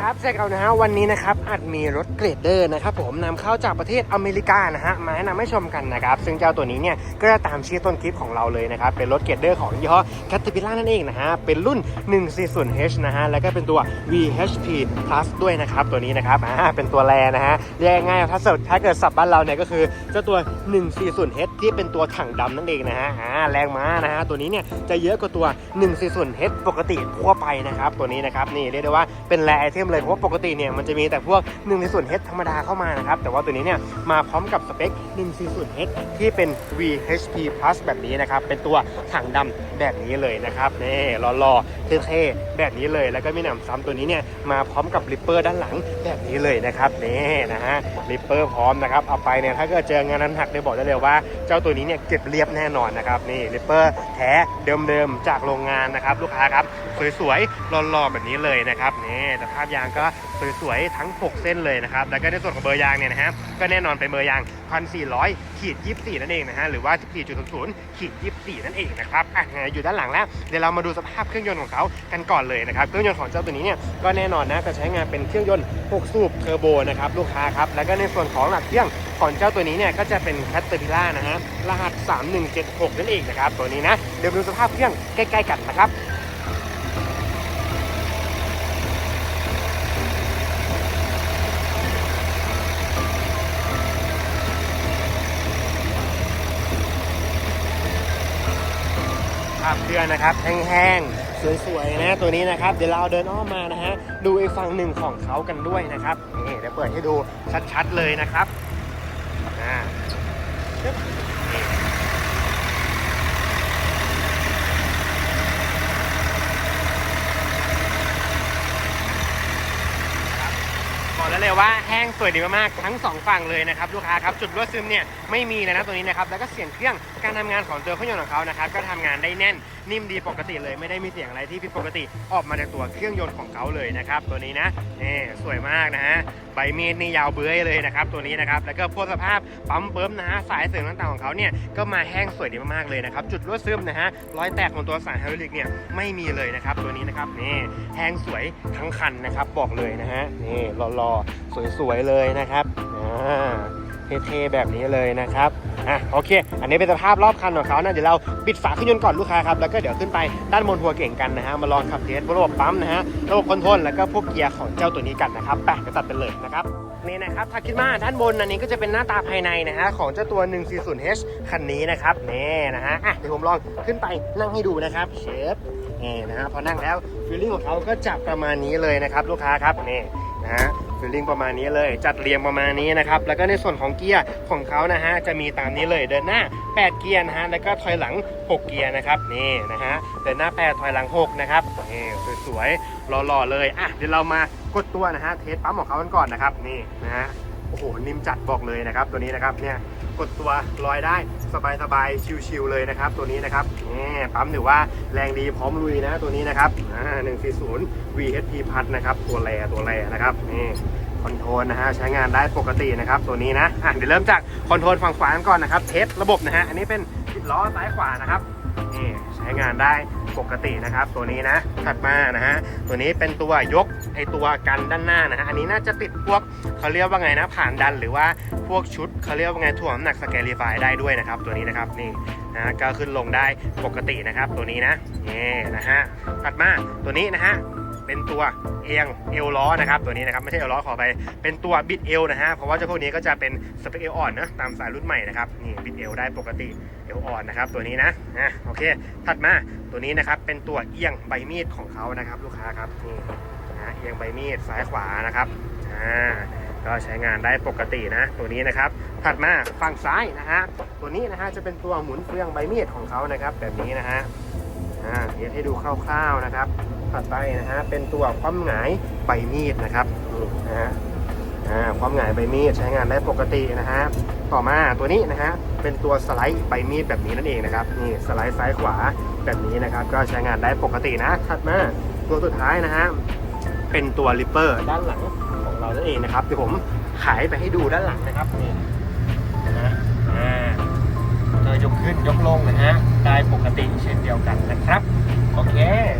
ครับเจอกันนะฮะวันนี้นะครับอาจมีรถเกรดเดอร์นะครับผมนำเข้าจากประเทศอเมริกานะฮะมาแนะนำให้ชมกันนะครับซึ่งเจ้าตัวนี้เนี่ยก็จะตามชื่อต้นคลิปของเราเลยนะครับเป็นรถเกรดเดอร์ของยี่ห้อ Caterpillar นั่นเองนะฮะเป็นรุ่น 140H นะฮะแล้วก็เป็นตัว VHP Plus ด้วยนะครับตัวนี้นะครับอ่าเป็นตัวแรนะฮะเรียกง่ายถ้าเกิดถ้าเกิดสับบ้านเราเนี่ยก็คือเจ้าตัว 140H ที่เป็นตัวถังดำนั่นเองนะฮะอ่าแรงม้านะฮะตัวนี้เนี่ยจะเยอะกว่าตัว 140H ปกติทั่วไปนะครับตัวนี้นะครับนี่เรียกได้ว่าเป็นแรไอเทมเลยเพราะว่าปกติเนี่ยมันจะมีแต่พวก 140H ธรรมดาเข้ามานะครับ แต่ว่าตัวนี้เนี่ยมาพร้อมกับสเปค 140H ที่เป็น VHP Plus แบบนี้นะครับ เป็นตัวถังดำแบบนี้เลยนะครับนี่หล่อๆเท่ๆแบบนี้เลยแล้วก็มีหนำซ้ำตัวนี้เนี่ยมาพร้อมกับริปเปอร์ด้านหลังแบบนี้เลยนะครับนี่นะฮะริปเปอร์พร้อมนะครับเอาไปเนี่ยถ้าเกิดเจองานนั้นหักได้บอกได้เลยว่า เจ้าตัวนี้เนี่ยเก็บเรียบแน่นอนนะครับนี่ริปเปอร์แท้เดิมๆจากโรงงานนะครับ ลูกค้าครับสวยๆหล่อๆแบบนี้เลยนะครับนี่สภาพยางก็สวยๆทั้ง 6 เส้นเลยนะครับ แล้วก็ในส่วนของเบอร์ยางเนี่ยนะฮะก็แน่นอนเป็นเบอร์ยาง 1,400ขีด24 นั่นเองนะฮะหรือว่า 14.00ขีด24 นั่นเองนะครับอะอยู่ด้านหลังแล้วเดี๋ยวเรามาดูสภาพเครื่องยนต์ของเขากันก่อนเลยนะครับเครื่องยนต์ของเจ้าตัวนี้เนี่ยก็แน่นอนนะจะใช้งานเป็นเครื่องยนต์ 6 สูบเทอร์โบนะครับลูกค้าครับแล้วก็ในส่วนของหลักเครื่องของเจ้าตัวนี้เนี่ยก็จะเป็นแคตเตอร์พิล่านะฮะรหัส 3176 นั่นเองนะครับตัวนี้นะเดี๋ยวดูสภาพเครื่องใกล้ ๆ กันนะครับ ภาพเครื่อนนะครับแห้งๆสวยๆนะตัวนี้นะครับเดี๋ยวเราเดินอ้อมมานะฮะดูอีกฝั่งหนึ่งของเขากันด้วยนะครับนี่เดี๋ยวเปิดให้ดูชัดๆเลยนะครับอ่าปึ๊บนี่บอกแล้ว เลยว่าแห้งสวยดีมากๆทั้งสองฝั่งเลยนะครับลูกค้าครับจุดรั่วซึมเนี่ยไม่มีเลยนะตัวนี้นะครับแล้วก็เสียงเครื่องการทำงานของตัวเครื่องยนต์ของเขานะครับก็ทำงานได้แน่นนิ่มดีปกติเลยไม่ได้มีเสียงอะไรที่ผิดปกติออกมาจากตัวเครื่องยนต์ของเขาเลยนะครับตัวนี้นะนี่สวยมากนะฮะใบมีดนี่ยาวเบื้อยเลยนะครับตัวนี้นะครับแล้วก็พวกสภาพปั๊มเปิมนะฮะสายเสริมต่างๆของเขาเนี่ยก็มาแห้งสวยดีมากๆเลยนะครับจุดรั่วซึมนะฮะรอยแตกของตัวสายไฮดรอลิกเนี่ยไม่มีเลยนะครับตัวนี้นะครับนี่แห้งสวยทั้งคันนะครับบอกเลยนะฮะนี่หล่อๆสวยๆเลยนะครับอ่า เท่ๆแบบนี้เลยนะครับอะโอเค อันนี้เป็นสภาพรอบคันของเขานะเดี๋ยวเราปิดฝาเครื่องยนต์ก่อนลูกค้าครับแล้วก็เดี๋ยวขึ้นไปด้านบนหัวเก่งกันนะฮะมาลองขับเทสระบบปั๊มนะฮะระบบคอนโทรลแล้วก็พวกเกียร์ของเจ้าตัวนี้กันนะครับไปไปตัดกันเลยนะครับนี่นะครับถ้าคิดมาด้านบนอันนี้ก็จะเป็นหน้าตาภายในนะฮะของเจ้าตัว 140H คันนี้นะครับนี่นะฮะอะเดี๋ยวผมลองขึ้นไปนั่งให้ดูนะครับเชฟนี่นะฮะพอนั่งแล้วฟีลลิ่งของเขาก็จะประมาณนี้เลยนะครับลูกค้าครับนี่นะฮะ ฟีลลิ่งประมาณนี้เลย จัดเรียงประมาณนี้นะครับ แล้วก็ในส่วนของเกียร์ของเขานะฮะ จะมีตามนี้เลย เดินหน้า 8 เกียร์นะฮะ แล้วก็ถอยหลัง 6 เกียร์นะครับ นี่นะฮะ เดินหน้า 8 ถอยหลัง 6 นะครับ นี่สวยๆ หล่อๆ เลย อะ เดี๋ยวเรามากดตัวนะฮะ เทสปั๊มของเขากันก่อนนะครับ นี่นะฮะ โอ้โหนิ่มจัดบอกเลยนะครับ ตัวนี้นะครับเนี่ยกดตัวลอยได้สบายๆชิวๆเลยนะครับ ตัวนี้นะครับนี่ปั๊มถือว่าแรงดีพร้อมลุยนะตัวนี้นะครับอ่า140 VHP พัดนะครับ ตัวแรตัวแรนะครับนี่คอนโทรลนะฮะใช้งานได้ปกตินะครับ ตัวนี้นะอะเดี๋ยวเริ่มจากคอนโทรลฝั่งขวากันก่อนนะครับ เทสระบบนะฮะอันนี้เป็นล้อซ้ายขวานะครับนี่ ใช้งานได้ปกตินะครับ ตัวนี้นะถัดมานะฮะตัวนี้เป็นตัวยกไอตัวกันด้านหน้านะฮะอันนี้น่าจะติดพวกเขาเรียกว่าไงนะผ่านดันหรือว่าพวกชุดเขาเรียกว่าไงถ่วงน้ำหนักสแกลิฟายได้ด้วยนะครับ ตัวนี้นะครับนี่นะก็ขึ้นลงได้ปกตินะครับ ตัวนี้นะนี่นะฮะถัดมาตัวนี้นะฮะ เป็นตัวเอียงเอวล้อนะครับตัวนี้นะครับไม่ใช่เอวล้อขอไปเป็นตัวบิดเอวนะฮะเพราะว่าเจ้าพวกนี้ก็จะเป็นสเปคเอวอ่อนนะตามสายรุ่นใหม่นะครับนี่บิดเอวได้ปกติเอวอ่อนนะครับตัวนี้นะนะโอเค ถัดมาตัวนี้นะครับเป็นตัวเอียงใบมีดของเขานะครับลูกค้าครับนี่นะเอียงใบมีดซ้ายขวานะครับอ่าก็ใช้งานได้ปกตินะ ตัวนี้นะครับ ถัดมาฝั่งซ้ายนะฮะตัวนี้นะฮะจะเป็นตัวหมุนเฟืองใบมีดของเขานะครับ แบบนี้นะฮะ อ่าเดี๋ยวให้ดูคร่าวๆนะครับถัดไปนะฮะเป็นตัวความหงายใบมีดนะครับนี่นะฮะอ่าความหงายใบมีดใช้งานได้ปกตินะฮะต่อมาตัวนี้นะฮะเป็นตัวสไลด์ใบมีดแบบนี้นั่นเองนะครับนี่สไลด์ซ้ายขวาแบบนี้นะครับ ก็ใช้งานได้ปกตินะถัดมาตัวสุดท้ายนะฮะเป็นตัวลิปเปอร์ด้านหลังของเรานั่นเองนะครับเดี๋ยวผมขายไปให้ดูด้านหลังนะครับนี่ กขึ้นยกลงนะฮะได้ปกติเช่นเดียวกันนะครับโอเค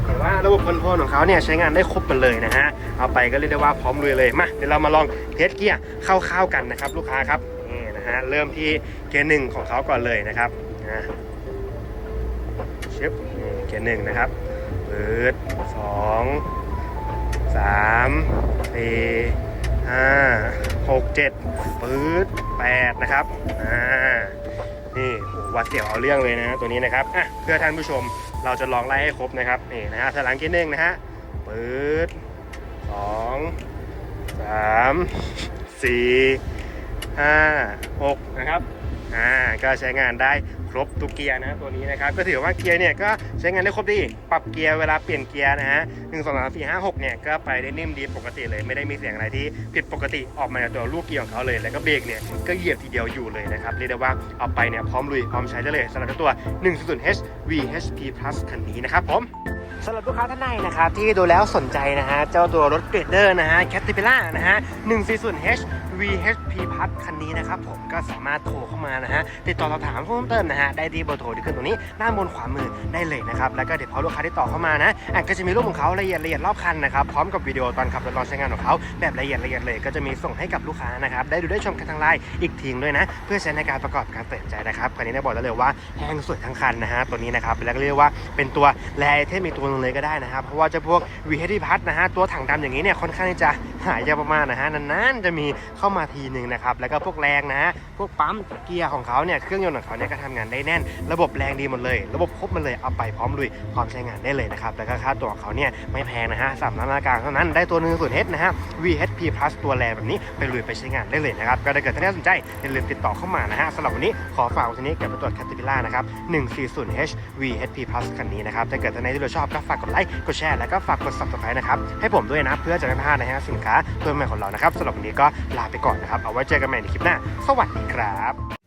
ถือว่าระบบคอนโทรลของเขาเนี่ยใช้งานได้ครบหมดเลยนะฮะเอาไปก็เรียกได้ว่าพร้อมลุยเลยมาเดี๋ยวเรามาลองเทสเกียร์เข้าๆกันนะครับ ลูกค้าครับนี่นะฮะเริ่มที่เกียร์หนึ่งของเขาก่อนเลยนะครับนะชิปเกียร์หนึ่งนะครับปืดสองสามสี่ห้าหกเจ็ดปืดแปดนะครับอ่า นี่โหวัดเสียวเอาเรื่องเลยนะตัวนี้นะครับอะเพื่อท่านผู้ชมเราจะลองไล่ให้ครบนะครับนี่นะฮะถลังเกียร์หนึ่งนะฮะปืดสองสามสี่ห้าหกนะครับ อ่าก็ใช้งานได้ครบทุกเกียร์นะตัวนี้นะครับก็ถือว่าเกียร์เนี่ยก็ใช้งานได้ครบดี ปรับเกียร์เวลาเปลี่ยนเกียร์นะฮะหนึ่งสองสามสี่ห้าหกเนี่ยก็ไปได้นิ่มดีปกติเลยไม่ได้มีเสียงอะไรที่ผิดปกติออกมาจากตัวลูกเกียร์ของเขาเลย แล้วก็เบรกเนี่ยก็เหยียบทีเดียวอยู่เลยนะครับเรียกได้ว่าเอาไปเนี่ยพร้อมลุยพร้อมใช้ได้เลยสำหรับตัว 1.0 H VHP Plus คันนี้นะครับผมสำหรับลูกค้าท่านใดนะครับที่ดูแล้วสนใจนะฮะเจ้าตัวรถเกรดเดอร์นะฮะแคทติพิล่านะฮะ 140 VHP Plus คันนี้นะครับผมก็สามารถโทรเข้ามานะฮะติดต่อสอบถามเพิ่มเติมนะฮะได้ที่เบอร์โทรที่ขึ้นตรงนี้ด้านบนขวามือได้เลยนะครับแล้วก็เดี๋ยวพอลูกค้าที่ต่อเข้ามานะอะก็จะมีรูปของเขาละเอียดละเอียดรอบคันนะครับพร้อมกับวิดีโอตอนขับและตอนใช้งานของเขาแบบละเอียดละเอียดเลยก็จะมีส่งให้กับลูกค้านะครับได้ดูได้ชมกันทางไลน์อีกทีงด้วยนะ เพื่อใช้ในการประกอบการตัดสินใจนะครับคันนี้ได้บอกได้เลยว่าแห้งสวยทั้งคันนะฮะตัวนี้นะครับแล้วก็เรียกว่าเป็นตัวแรไอเทมอีกตัวนึงเลยก็ได้นะครับเพราะว่าจะพวก v h d พัทนะฮะตัวถังดำอย่างนี้เนี่ยค่อนข้างที่จะหายากมากๆนะฮะนานๆจะมีเข้ามาทีหนึ่งนะครับแล้วก็พวกแรงนะฮะพวกปั๊มเกียร์ของเขาเนี่ยเครื่องยนต์ของเขาเนี่ยก็ทำงานได้แน่น ระบบแรงดีหมดเลย ระบบครบหมันเลยเอาไปพร้อมลุยพร้อมใช้งานได้เลยนะครับแล้วก็ค่าตัวของเขาเนี่ยไม่แพงนะฮะสามล้านกลางเท่านั้นได้ตัวหนึงส่วนเฮดนะฮะ VHP Plus ตัวแรงแบบนี้ไปลุยไปใช้งานได้เลยนะครับก็ถ้าเกิดท่านสนใจอย่าลืมติดต่อเข้ามานะฮะสำหรับวันนี้ขอฝากว้ทีนี้กับตัวจ Caterpillar นะครับ 140H VHP Plus คันนี้นะครับถ้าเกิดท่านใดที่เราชอบก็ฝากกดไลค์กดแชร์แล้วก็ฝากกด subscribe นะครับให้ผมด้วยนะเพื่อจะไม่พลาดนะฮะสินค้าตัวใหม่ของเรานะครับสำหรับวันนี้ก็ลาไปก่อนนะครับ เอาไว้เจอกันใหม่ในคลิปหน้า สวัสดีครับ